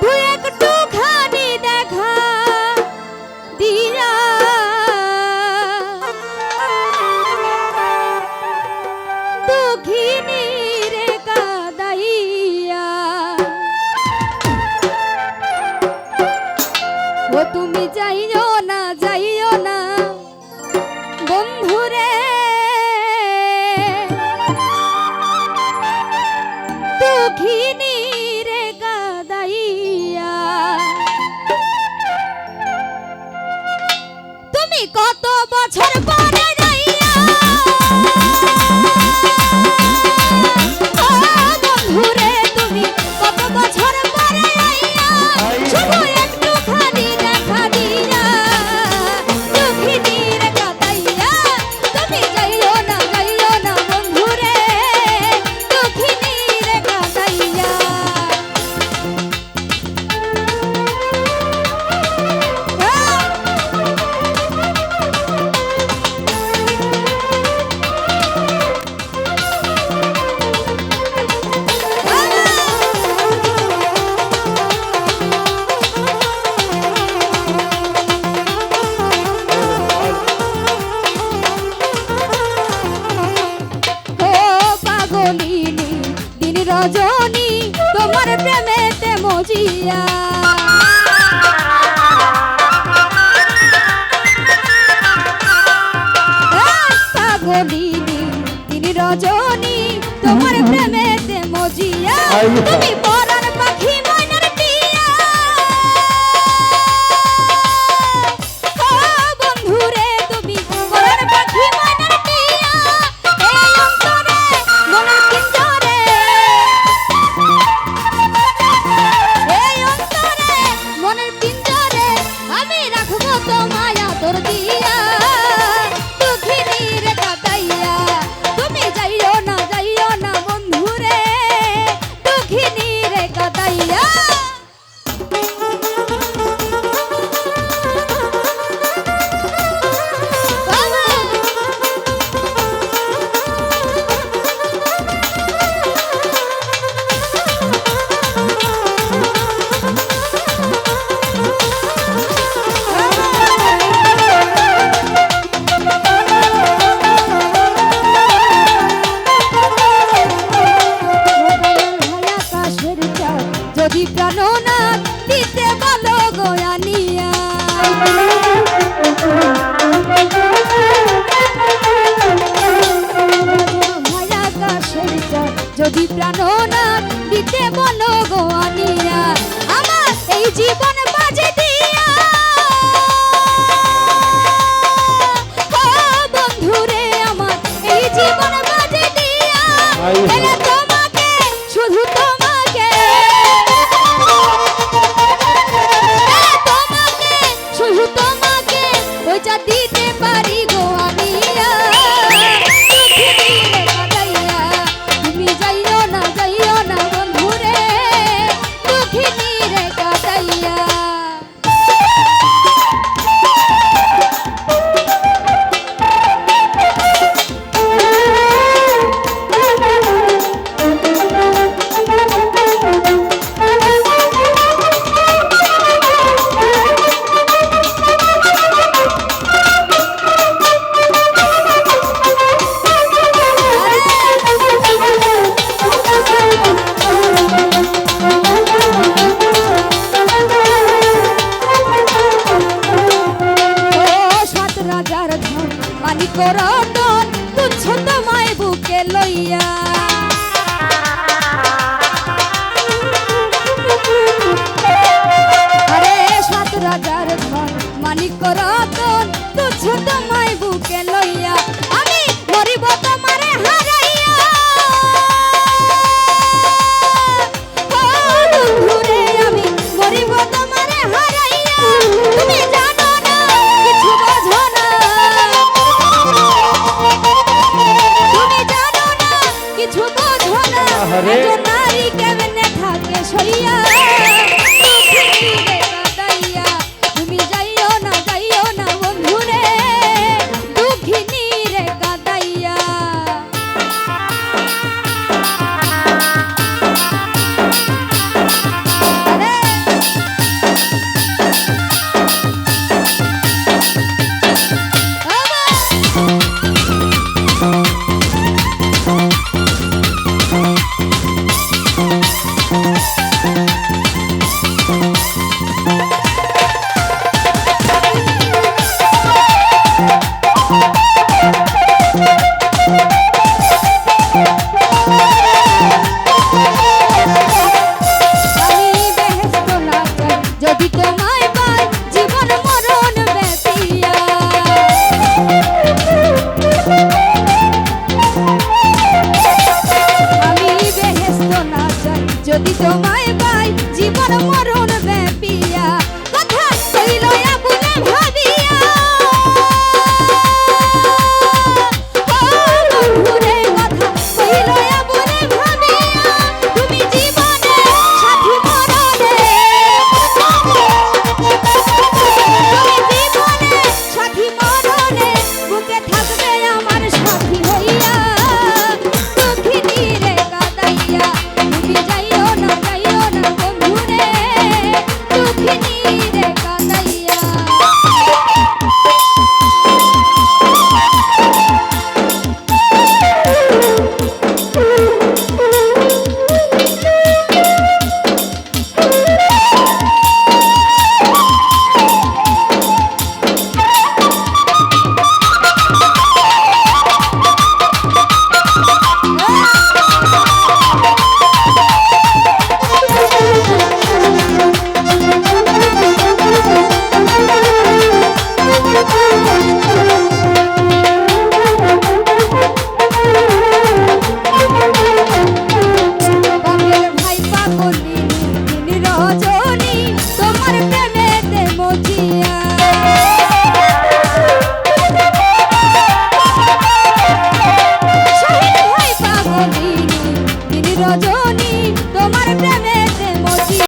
শুধু একটু খানি দেখা দিয়া দুঃখিনী রে কাদাইয়া। ও তুমি যাইও না যাইও না। বন্ধুরে কত বছর পর মজিয়া। তিনি রজনী তোমার প্রেমেতে মজিয়া। তুমি যদি প্রাণনা দিতে বলো গো আমার এই জীবন বাজে দিয়া। বন্ধুরে, আমার এই জীবন বাজে দিয়া। করো